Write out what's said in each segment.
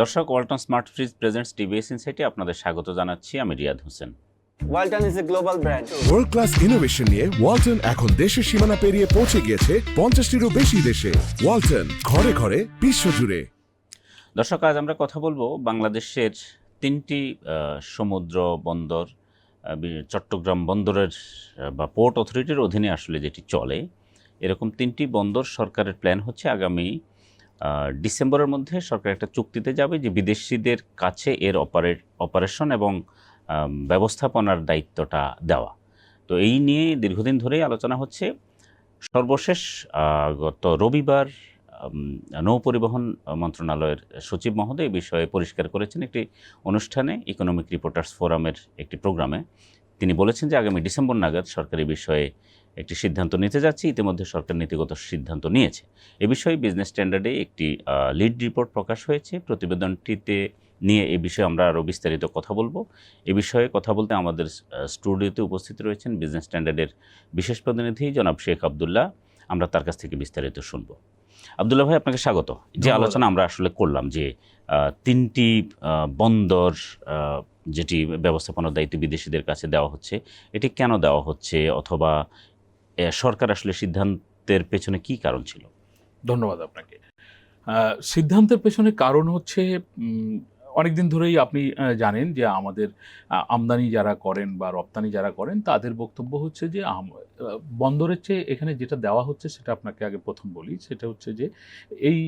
দর্শক Walton smart fridge presents TVS ইনসাইটে আপনাদের স্বাগত জানাচ্ছি। আমি Riyad Hossain. Walton is a global brand. World class innovation নিয়ে ওয়ালটন এখন দেশের সীমানা পেরিয়ে পৌঁছে গিয়েছে পঞ্চাশটিরও বেশি দেশে। ওয়ালটন ঘরে ঘরে বিশ্বজুড়ে দর্শক আজ আমরা কথা বলব বাংলাদেশের তিনটি সমুদ্র বন্দর চট্টগ্রাম বন্দরের বা পোর্ট অথরিটির অধীনে আসলে যেটি চলে। এরকম তিনটি বন্দর সরকারের প্ল্যান হচ্ছে আগামী ডিসেম্বরের মধ্যে সরকার একটা চুক্তিতে যাবে যে বিদেশিদের কাছে এর অপারেট অপারেশন এবং ব্যবস্থাপনার দায়িত্বটা দেওয়া। তো এই নিয়ে দীর্ঘদিন ধরেই আলোচনা হচ্ছে। সর্বশেষ গত রবিবার উম, নৌ পরিবহন মন্ত্রণালয়ের সচিব মহোদয় এই বিষয়ে পরিষ্কার করেছেন একটি অনুষ্ঠানে ইকোনমিক রিপোর্টার্স ফোরামের একটি প্রোগ্রামে। তিনি বলেছেন যে আগামী ডিসেম্বর নাগাদ সরকারি বিষয়ে একটি সিদ্ধান্ত নিতে যাচ্ছে। ইতিমধ্যে সরকার নীতিগত সিদ্ধান্ত নিয়েছে। এ বিষয়ে বিজনেস স্ট্যান্ডার্ডে একটি লিড রিপোর্ট প্রকাশ হয়েছে। প্রতিবেদনটিতে নিয়ে এ বিষয়ে আমরা আরও বিস্তারিত কথা বলব। এ বিষয়ে কথা বলতে আমাদের স্টুডিওতে উপস্থিত রয়েছেন বিজনেস স্ট্যান্ডার্ডের বিশেষ প্রতিনিধি জনাব শেখ আবদুল্লাহ। আমরা তার কাছ থেকে বিস্তারিত শুনব। আবদুল্লাহ ভাই আপনাকে স্বাগত। যে আলোচনা আমরা আসলে করলাম যে তিনটি বন্দর যেটি ব্যবস্থাপনার দায়িত্ব বিদেশিদের কাছে দেওয়া হচ্ছে এটি কেন দেওয়া হচ্ছে? অথবা সরকার আসলে সিদ্ধান্তের পেছনে কি কারণ ছিল? ধন্যবাদ আপনাকে। সিদ্ধান্তের পেছনে কারণ হচ্ছে অনেকদিন ধরেই আপনি জানেন যে আমাদের আমদানি যারা করেন বা রপ্তানি যারা করেন, তাদের বক্তব্য হচ্ছে যে বন্দরের চেয়ে এখানে যেটা দেওয়া হচ্ছে সেটা আপনাকে আগে প্রথম বলি, সেটা হচ্ছে যে এই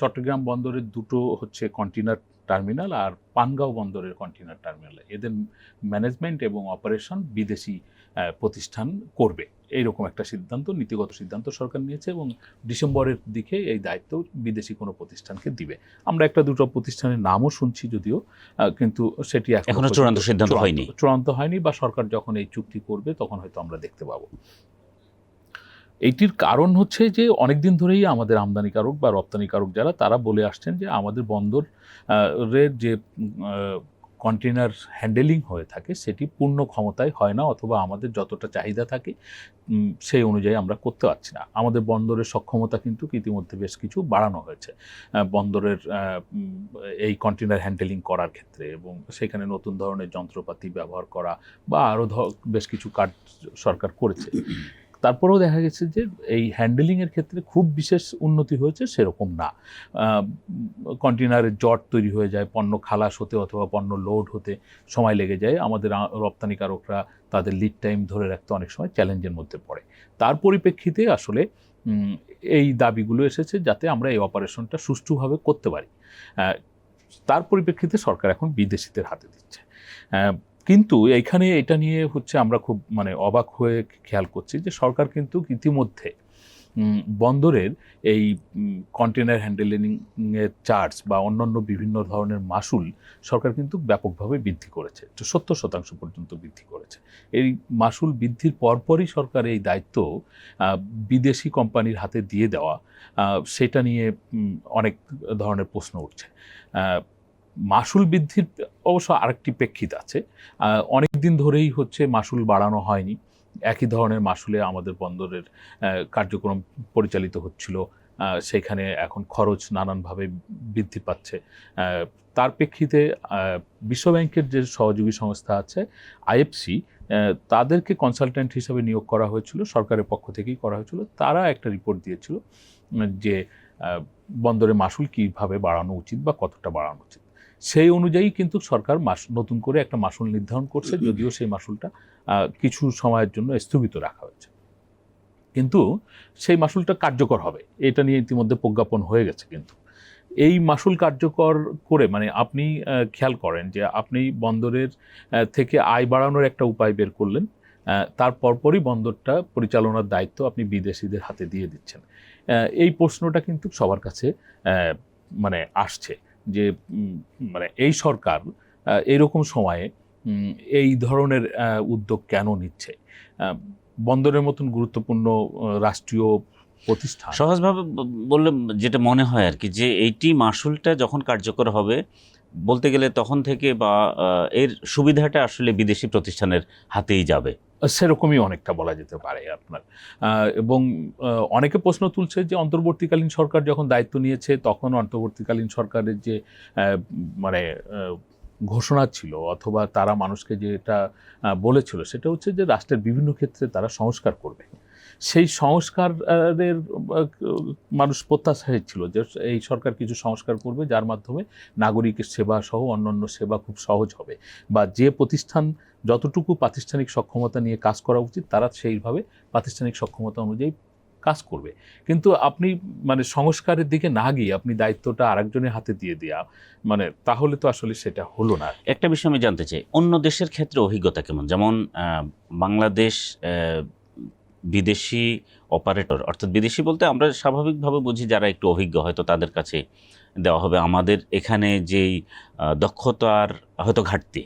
চট্টগ্রাম বন্দরের দুটো হচ্ছে কন্টেনার টার্মিনাল আর পানগাঁও বন্দরের কন্টেনার টার্মিনাল। এদের ম্যানেজমেন্ট এবং অপারেশন বিদেশি প্রতিষ্ঠান করবে। এইরকম একটা সিদ্ধান্ত নীতিগত সিদ্ধান্ত সরকার নিয়েছে এবং ডিসেম্বরের দিকে এই দায়িত্ব বিদেশি কোনো প্রতিষ্ঠানকে দিবে আমরা একটা দুটো প্রতিষ্ঠানের নামও শুনছি যদিও কিন্তু সেটি এখনও চূড়ান্ত সিদ্ধান্ত হয়নি। চূড়ান্ত হয়নি বা সরকার যখন এই চুক্তি করবে তখন হয়তো আমরা দেখতে পাবো এইটির কারণ হচ্ছে যে অনেকদিন ধরেই আমাদের আমদানিকারক বা রপ্তানিকারক যারা তারা বলে আসছেন যে আমাদের বন্দর রের যে কন্টেনার হ্যান্ডেলিং হয়ে থাকে, সেটি পূর্ণ ক্ষমতায় হয় না অথবা আমাদের যতটা চাহিদা থাকে সেই অনুযায়ী আমরা করতে পারছি না। আমাদের বন্দরের সক্ষমতা কিন্তু ইতিমধ্যে বেশ কিছু বাড়ানো হয়েছে। বন্দরের এই কন্টেনার হ্যান্ডেলিং করার ক্ষেত্রে এবং সেখানে নতুন ধরনের যন্ত্রপাতি ব্যবহার করা বা আরও বেশ কিছু কাজ সরকার করেছে। তারপরেও দেখা গেছে যে এই হ্যান্ডেলিংয়ের ক্ষেত্রে খুব বিশেষ উন্নতি হয়েছে, সেরকম না। কন্টেনারের জট তৈরি হয়ে যায়, পণ্য খালাস হতে অথবা পণ্য লোড হতে সময় লেগে যায়। আমাদের রপ্তানিকারকরা তাদের লিড টাইম ধরে রাখতে অনেক সময় চ্যালেঞ্জের মধ্যে পড়ে। তার পরিপ্রেক্ষিতে আসলে এই দাবিগুলো এসেছে যাতে আমরা এই অপারেশনটা সুষ্ঠুভাবে করতে পারি। তার পরিপ্রেক্ষিতে সরকার এখন বিদেশিদের হাতে দিচ্ছে। কিন্তু এইখানে এটা নিয়ে হচ্ছে আমরা খুব মানে অবাক হয়ে খেয়াল করছি যে সরকার কিন্তু ইতিমধ্যে বন্দরের এই কন্টেনার হ্যান্ডেলিংয়ের চার্জ বা অন্যান্য বিভিন্ন ধরনের মাসুল সরকার কিন্তু ব্যাপকভাবে বৃদ্ধি করেছে। সত্তর শতাংশ পর্যন্ত বৃদ্ধি করেছে। এই মাসুল বৃদ্ধির পরপরই সরকার এই দায়িত্ব বিদেশি কোম্পানির হাতে দিয়ে দেওয়া সেটা নিয়ে অনেক ধরনের প্রশ্ন উঠছে। মাসুল বৃদ্ধির অবশ্য আরেকটি প্রেক্ষিত আছে। অনেক দিন ধরেই হচ্ছে মাসুল বাড়ানো হয়নি। একই ধরনের মাসুলে আমাদের বন্দরের কার্যক্রম পরিচালিত হচ্ছিল। সেখানে এখন খরচ নানানভাবে বৃদ্ধি পাচ্ছে। তার প্রেক্ষিতে বিশ্বব্যাংকের যে সহযোগী সংস্থা আছে, আইএফসি তাদেরকে কনসালটেন্ট হিসাবে নিয়োগ করা হয়েছিল, সরকারের পক্ষ থেকেই করা হয়েছিল। তারা একটা রিপোর্ট দিয়েছিল যে বন্দরে মাসুল কীভাবে বাড়ানো উচিত বা কতটা বাড়ানো উচিত। সেই অনুযায়ী কিন্তু সরকার মাস, নতুন করে একটা মাসুল নির্ধারণ করছে, যদিও সেই মাসুলটা কিছু সময়ের জন্য স্থগিত রাখা হয়েছে। কিন্তু সেই মাসুলটা কার্যকর হবে, এটা নিয়ে ইতিমধ্যে প্রজ্ঞাপন হয়ে গেছে কিন্তু। এই মাসুল কার্যকর করে মানে আপনি খেয়াল করেন যে আপনি বন্দরের থেকে আয় বাড়ানোর একটা উপায় বের করলেন তার পরপরই বন্দরটা পরিচালনার দায়িত্ব আপনি বিদেশিদের হাতে দিয়ে দিচ্ছেন। এই প্রশ্নটা কিন্তু সবার কাছে মানে আসছে। যে মানে এই সরকার আহ, এইরকম সময়ে এই ধরনের উদ্যোগ কেন নিচ্ছে? বন্দরের মতন গুরুত্বপূর্ণ রাষ্ট্রীয় প্রতিষ্ঠান। সহজভাবে বললে যেটা মনে হয় আর কি যে এইটি মাসুলটা যখন কার্যকর হবে বলতে গেলে তখন থেকে বা এর সুবিধাটা আসলে বিদেশি প্রতিষ্ঠানের হাতেই যাবে। সেরকমই অনেকটা বলা যেতে পারে আপনার। এবং অনেকে প্রশ্ন তুলছে যে অন্তর্বর্তীকালীন সরকার যখন দায়িত্ব নিয়েছে, তখন অন্তর্বর্তীকালীন সরকারের যে মানে ঘোষণা ছিল অথবা তারা মানুষকে যেটা বলেছিল, সেটা হচ্ছে যে রাষ্ট্রের বিভিন্ন ক্ষেত্রে তারা সংস্কার করবে। সেই সংস্কারের মানুষ প্রত্যাশায় ছিল যে এই সরকার কিছু সংস্কার করবে, যার মাধ্যমে নাগরিকের সেবা সহ অন্যান্য সেবা খুব সহজ হবে। বা যে প্রতিষ্ঠান যতটুকু প্রাতিষ্ঠানিক সক্ষমতা নিয়ে কাজ করা উচিত, তারা সেইভাবে প্রাতিষ্ঠানিক সক্ষমতা অনুযায়ী কাজ করবে। কিন্তু আপনি মানে সংস্কারের দিকে না গিয়ে আপনি দায়িত্বটা আরেকজনের হাতে দিয়ে দেওয়া মানে তাহলে তো আসলে সেটা হলো না। একটা বিষয় আমি জানতে চাই, অন্য দেশের ক্ষেত্রে অভিজ্ঞতা কেমন? যেমন বাংলাদেশ বিদেশি অপারেটর, অর্থাৎ বিদেশি বলতে আমরা স্বাভাবিকভাবে বুঝি যারা একটু অভিজ্ঞ, হয়তো তাদের কাছে দেওয়া হবে। আমাদের এখানে যেই দক্ষতার হয়তো ঘাটতি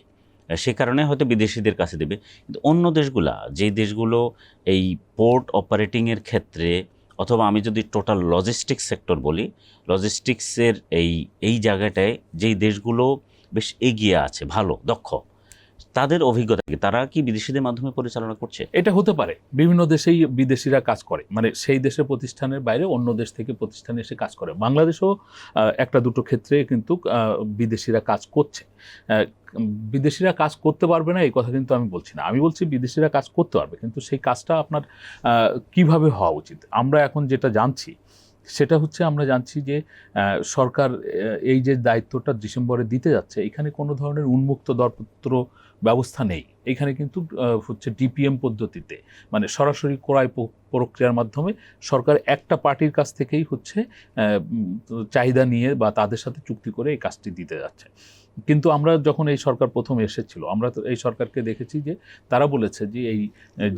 সে কারণে হয়তো বিদেশিদের কাছে দেবে। কিন্তু অন্য দেশগুলা, যেই দেশগুলো এই পোর্ট অপারেটিংয়ের ক্ষেত্রে, অথবা আমি যদি টোটাল লজিস্টিক সেক্টর বলি লজিস্টিক্সের এই এই জায়গাটায় যেই দেশগুলো বেশ এগিয়ে আছে, ভালো, দক্ষ তাদের অভিজ্ঞতা কি? তারা কি বিদেশিদের মাধ্যমে পরিচালনা করছে? এটা হতে পারে। বিভিন্ন দেশেই বিদেশিরা কাজ করে। মানে সেই দেশের প্রতিষ্ঠানের বাইরে অন্য দেশ থেকে প্রতিষ্ঠানে এসে কাজ করে। বাংলাদেশও একটা দুটো ক্ষেত্রে কিন্তু বিদেশিরা কাজ করছে। বিদেশিরা কাজ করতে পারবে না, এই কথা কিন্তু আমি বলছি না। আমি বলছি বিদেশিরা কাজ করতে পারবে, কিন্তু সেই কাজটা আপনার কীভাবে হওয়া উচিত? আমরা এখন যেটা জানছি, সেটা হচ্ছে আমরা জানছি যে সরকার এই যে দায়িত্বটা ডিসেম্বরে দিতে যাচ্ছে, এখানে কোনো ধরনের উন্মুক্ত দরপত্র ব্যবস্থা নেই। এখানে কিন্তু হচ্ছে ডিপিএম পদ্ধতিতে মানে সরাসরি ক্রয় প্রক্রিয়ার মাধ্যমে সরকার একটা পার্টির কাছ থেকেই হচ্ছে চাহিদা নিয়ে বা তাদের সাথে চুক্তি করে এই কাজটি দিতে যাচ্ছে। কিন্তু আমরা যখন এই সরকার প্রথম এসেছিল, আমরা তো এই সরকারকে দেখেছি যে তারা বলেছে যে এই,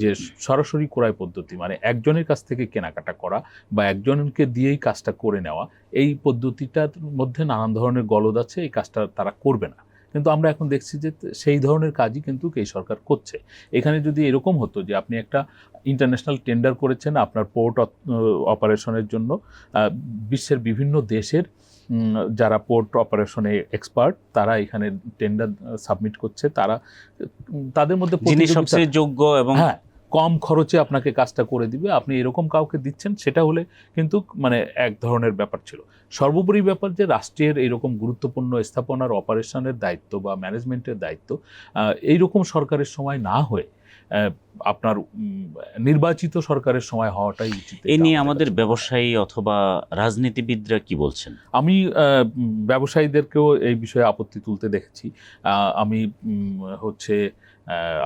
যে সরাসরি ক্রয় পদ্ধতি মানে একজনের কাছ থেকে কেনাকাটা করা বা একজনকে দিয়েই কাজটা করে নেওয়া, এই পদ্ধতিটার মধ্যে নানান ধরনের গলদ আছে, এই কাজটা তারা করবে না। কিন্তু আমরা এখন দেখছি যে সেই ধরনের কাজই কিন্তু এই সরকার করছে। এখানে যদি এরকম হতো যে আপনি একটা ইন্টারন্যাশনাল টেন্ডার করেছেন আপনার পোর্ট অপারেশনের জন্য আহ, বিশ্বের বিভিন্ন দেশের যারা পোর্ট অপারেশনে এক্সপার্ট তারা এখানে টেন্ডার সাবমিট করছে। তারা তাদের মধ্যে সবচেয়ে যোগ্য এবং হ্যাঁ কম খরচে আপনাকে কাজটা করে দিবে। আপনি এরকম কাউকে দিচ্ছেন সেটা হলে কিন্তু মানে এক ধরনের ব্যাপার ছিল। সর্বোপরি ব্যাপার যে রাষ্ট্রের এইরকম গুরুত্বপূর্ণ স্থাপনার অপারেশনের দায়িত্ব বা ম্যানেজমেন্টের দায়িত্ব এইরকম সরকারের সময় না হয়ে আপনার নির্বাচিত সরকারের সময় হওয়াটাই উচিত। এ নিয়ে আমাদের ব্যবসায়ী অথবা রাজনীতিবিদরা কি বলছেন? আমি ব্যবসায়ীদেরকেও এই বিষয়ে আপত্তি তুলতে দেখেছি। আমি হচ্ছে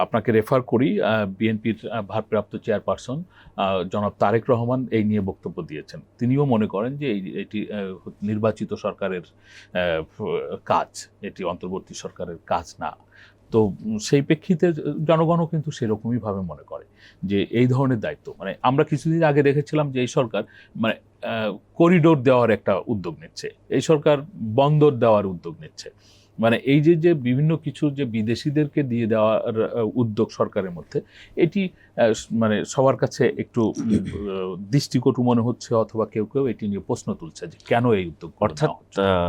আপনাকে রেফার করি বিএনপির ভারপ্রাপ্ত চেয়ারপারসন জনাব তারেক রহমান এই নিয়ে বক্তব্য দিয়েছেন। তিনিও মনে করেন যে এটি নির্বাচিত সরকারের কাজ, এটি অন্তর্বর্তী সরকারের কাজ না। তো সেই প্রেক্ষিতে জনগণও কিন্তু সেরকমই ভাবে মনে করে যে এই ধরনের দায়িত্ব। মানে আমরা কিছুদিন আগে দেখেছিলাম যে এই সরকার মানে করিডোর দেওয়ার একটা উদ্যোগ নিচ্ছে। এই সরকার বন্দর দেওয়ার উদ্যোগ নিচ্ছে। মানে এই যে যে বিভিন্ন কিছু যে বিদেশিদেরকে দিয়ে দেওয়ার উদ্যোগ সরকারের মধ্যে এটি মানে সবার কাছে একটু দৃষ্টিকটু মনে হচ্ছে অথবা কেউ কেউ এটি নিয়ে প্রশ্ন তুলছে যে কেন এই উদ্যোগ অর্থাৎ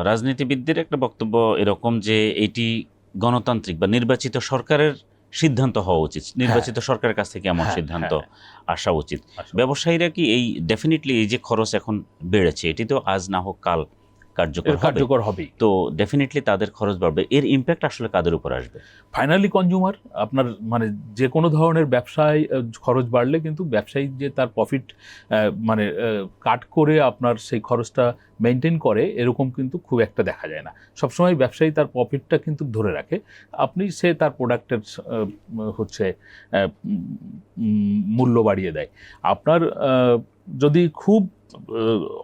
রাজনীতিবিদদের একটা বক্তব্য এরকম যে এটি গণতান্ত্রিক বা নির্বাচিত সরকারের সিদ্ধান্ত হওয়া উচিত। নির্বাচিত সরকারের কাছ থেকে এমন হ্যাঁ, সিদ্ধান্ত হ্যাঁ, আসা উচিত। ব্যবসায়ীরা কি এই ডেফিনেটলি এই যে খরচ এখন বেড়েছে এটি তো আজ না হোক কাল কার্যকর হবে। কার্যকর হবেই। তো ডেফিনেটলি তাদের খরচ বাড়বে। এর ইম্প্যাক্ট আসলে কাদের উপর আসবে? ফাইনালি কনজিউমার আপনার মানে যে কোনো ধরনের ব্যবসায় খরচ বাড়লে কিন্তু ব্যবসায়ী যে তার প্রফিট মানে কাট করে আপনার সেই খরচটা মেনটেন করে এরকম কিন্তু খুব একটা দেখা যায় না। সবসময় ব্যবসায়ী তার প্রফিটটা কিন্তু ধরে রাখে। আপনি সে তার প্রোডাক্টের হচ্ছে মূল্য বাড়িয়ে দেয়। আপনার যদি খুব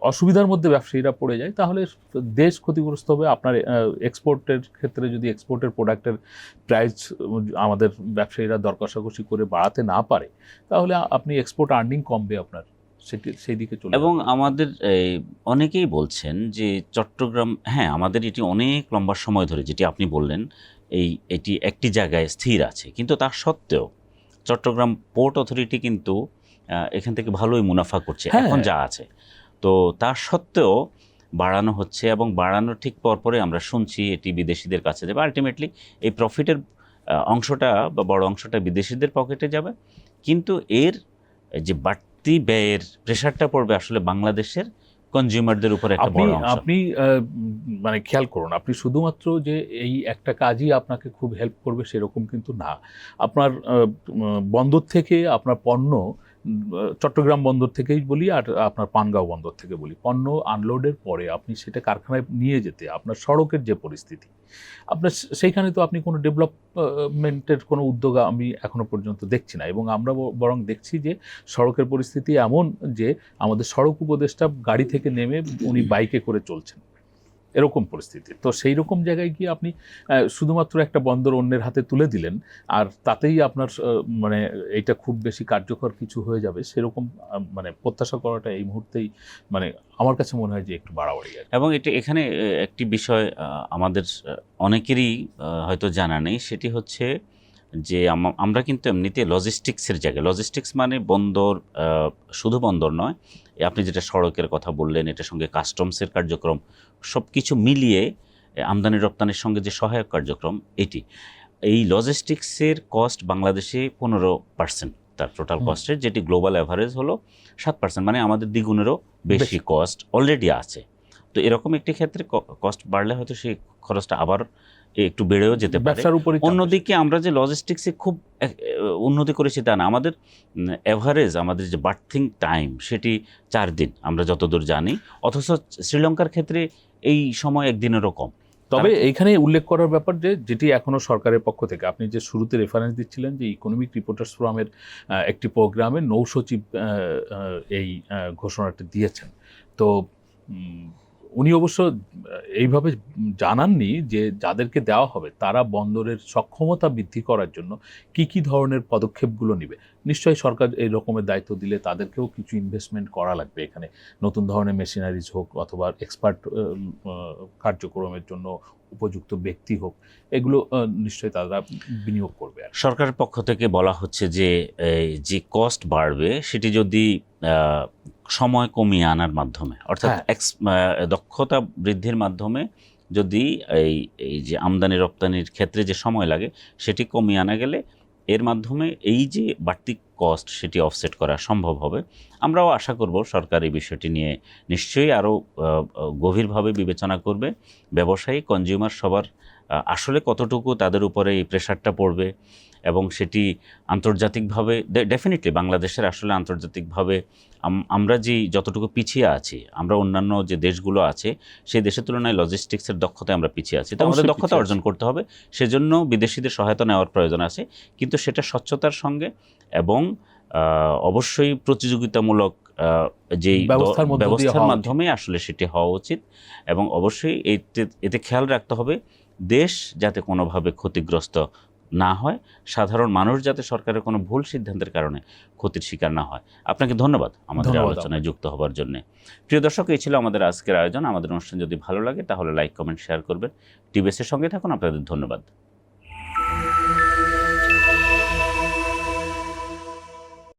অসুবিধার মধ্যে ব্যবসায়ীরা পড়ে যায় তাহলে দেশ ক্ষতিগ্রস্ত হবে। আপনার এক্সপোর্টের ক্ষেত্রে যদি এক্সপোর্টের প্রোডাক্টের প্রাইস আমাদের ব্যবসায়ীরা দর কষাকষি করে বাড়াতে না পারে তাহলে আপনি এক্সপোর্ট আর্নিং কমবে আপনার। সেটি সেই দিকে চলে এবং আমাদের অনেকেই বলছেন যে চট্টগ্রাম হ্যাঁ আমাদের এটি অনেক লম্বা সময় ধরে যেটি আপনি বললেন এই এটি একটি জায়গায় স্থির আছে। কিন্তু তার সত্ত্বেও চট্টগ্রাম পোর্ট অথরিটি কিন্তু এখান থেকে ভালোই মুনাফা করছে হ্যাঁ। এখন যা আছে। তো তার সত্ত্বেও বাড়ানো হচ্ছে এবং বাড়ানোর ঠিক পরপরে আমরা শুনছি এটি বিদেশিদের কাছে যাবে। আলটিমেটলি এই প্রফিটের অংশটা বা বড় অংশটা বিদেশিদের পকেটে যাবে। কিন্তু এর যে বাড়তি ব্যয়ের প্রেশারটা পড়বে আসলে বাংলাদেশের কনজিউমারদের উপর একটা আপনি বড় অংশ। আপনি মানে খেয়াল করুন আপনি শুধুমাত্র যে এই একটা কাজই আপনাকে খুব হেল্প করবে সেরকম কিন্তু না। আপনার বন্দর থেকে আপনার পণ্য চট্টগ্রাম বন্দর থেকেই বলি আর আপনার পানগাঁও বন্দর থেকে বলি। পণ্য আনলোডের পরে আপনি সেটা কারখানায় নিয়ে যেতে, আপনার সড়কের যে পরিস্থিতি, আপনার সেইখানে তো আপনি কোনো ডেভেলপমেন্টের কোনো উদ্যোগ আমি এখনও পর্যন্ত দেখছি না এবং আমরা বরং দেখছি যে সড়কের পরিস্থিতি এমন যে আমাদের সড়ক উপদেষ্টা গাড়ি থেকে নেমে উনি বাইকে করে চলছেন। এরকম পরিস্থিতি। তো সেই রকম জায়গায় গিয়ে আপনি শুধুমাত্র একটা বন্দর অন্যের হাতে তুলে দিলেন, আর তাতেই আপনার মানে এটা খুব বেশি কার্যকর কিছু হয়ে যাবে, সেরকম মানে প্রত্যাশা করাটা এই মুহূর্তেই মানে আমার কাছে মনে হয় যে একটু বাড়াবাড়ি এবং এটা এখানে একটি বিষয় আমাদের অনেকেরই হয়তো জানা নেই, সেটি হচ্ছে যে আম- আমরা কিন্তু এমনিতে লজিস্টিক্সের জায়গায় লজিস্টিক্স মানে বন্দর শুধু বন্দর নয় আপনি যেটা সড়কের কথা বললেন এটার সঙ্গে কাস্টমসের কার্যক্রম সব কিছু মিলিয়ে আমদানি রপ্তানির সঙ্গে যে সহায়ক কার্যক্রম এটি। এই লজিস্টিক্সের কস্ট বাংলাদেশে পনেরো পার্সেন্ট তার টোটাল কস্টের যেটি গ্লোবাল অ্যাভারেজ হলো সাত পার্সেন্ট মানে আমাদের দ্বিগুণেরও বেশি। কস্ট অলরেডি আছে। তো এরকম একটি ক্ষেত্রে কস্ট বাড়লে হয়তো সেই খরচটা আবার একটু বেড়েও যেতে পারে। অন্যদিকে আমরা যে লজিস্টিক্সে খুব উন্নতি করেছি তা না। আমাদের অ্যাভারেজ আমাদের যে বার্থিং টাইম সেটি চার দিন আমরা যতদূর জানি। অথচ শ্রীলঙ্কার ক্ষেত্রে এই সময় একদিনেরও কম। তবে এইখানে উল্লেখ করার ব্যাপার যে যেটি এখনও সরকারের পক্ষ থেকে আপনি যে শুরুতে রেফারেন্স দিচ্ছিলেন যে ইকোনমিক রিপোর্টার্স ফোরামের একটি প্রোগ্রামে নৌ সচিব আহ, আহ, এই ঘোষণাটি দিয়েছেন। তো উনি অবশ্য এইভাবে জানাননি যে যাদেরকে দেওয়া হবে, তারা বন্দরের সক্ষমতা বৃদ্ধি করার জন্য কি কি ধরনের পদক্ষেপগুলো নেবে। নিশ্চয়ই সরকার এই রকমের দায়িত্ব দিলে তাদেরকেও কিছু ইনভেস্টমেন্ট করা লাগবে এখানে। নতুন ধরনের মেশিনারিজ হোক অথবা এক্সপার্ট কার্যক্রমের জন্য উপযুক্ত ব্যক্তি হোক, এগুলো নিশ্চয়ই তারা বিনিয়োগ করবে আর সরকারের পক্ষ থেকে বলা হচ্ছে যে যে কস্ট বাড়বে, সেটি যদি সময় কমিয়ে আনার মাধ্যমে। অর্থাৎ হ্যাঁ। দক্ষতা বৃদ্ধির মাধ্যমে যদি এই এই যে আমদানি রপ্তানির ক্ষেত্রে যে সময় লাগে সেটি কমিয়ে আনা গেলে এর মাধ্যমে এই যে বাড়তি কস্ট সেটি অফসেট করা সম্ভব হবে। আমরাও আশা করব সরকার এই বিষয়টি নিয়ে নিশ্চয়ই আরও গভীরভাবে বিবেচনা করবে। ব্যবসায়ী কনজিউমার সবার আসলে কতটুকু তাদের উপরে এই প্রেশারটা পড়বে এবং সেটি আন্তর্জাতিকভাবে ডেফিনেটলি বাংলাদেশের আসলে আন্তর্জাতিকভাবে আম- আমরা যে যতটুকু পিছিয়ে আছি আমরা অন্যান্য যে দেশগুলো আছে সেই দেশের তুলনায় লজিস্টিক্সের দক্ষতায় আমরা পিছিয়ে আছি তো আমাদের দক্ষতা অর্জন করতে হবে সেজন্য বিদেশিদের সহায়তা নেওয়ার প্রয়োজন আছে কিন্তু সেটা স্বচ্ছতার সঙ্গে এবং অবশ্যই প্রতিযোগিতামূলক দ- ব্যবস্থার। মাধ্যমে আসলে সেটি হওয়া উচিত এবং অবশ্যই এতে এতে খেয়াল রাখতে হবে দেশ যাতে কোনোভাবে ক্ষতিগ্রস্ত না হয় সাধারণ মানুষ যাতে সরকারের কোনো ভুল সিদ্ধান্তের কারণে ক্ষতির শিকার না হয়। আপনাকে ধন্যবাদ আমাদের আলোচনায় যুক্ত হবার জন্য। প্রিয় দর্শক এই ছিল আমাদের আজকের আয়োজন। আমাদের অনুষ্ঠান যদি ভালো লাগে তাহলে লাইক কমেন্ট শেয়ার করবেন। টিবিএসের সঙ্গে থাকুন। আপনাদের ধন্যবাদ।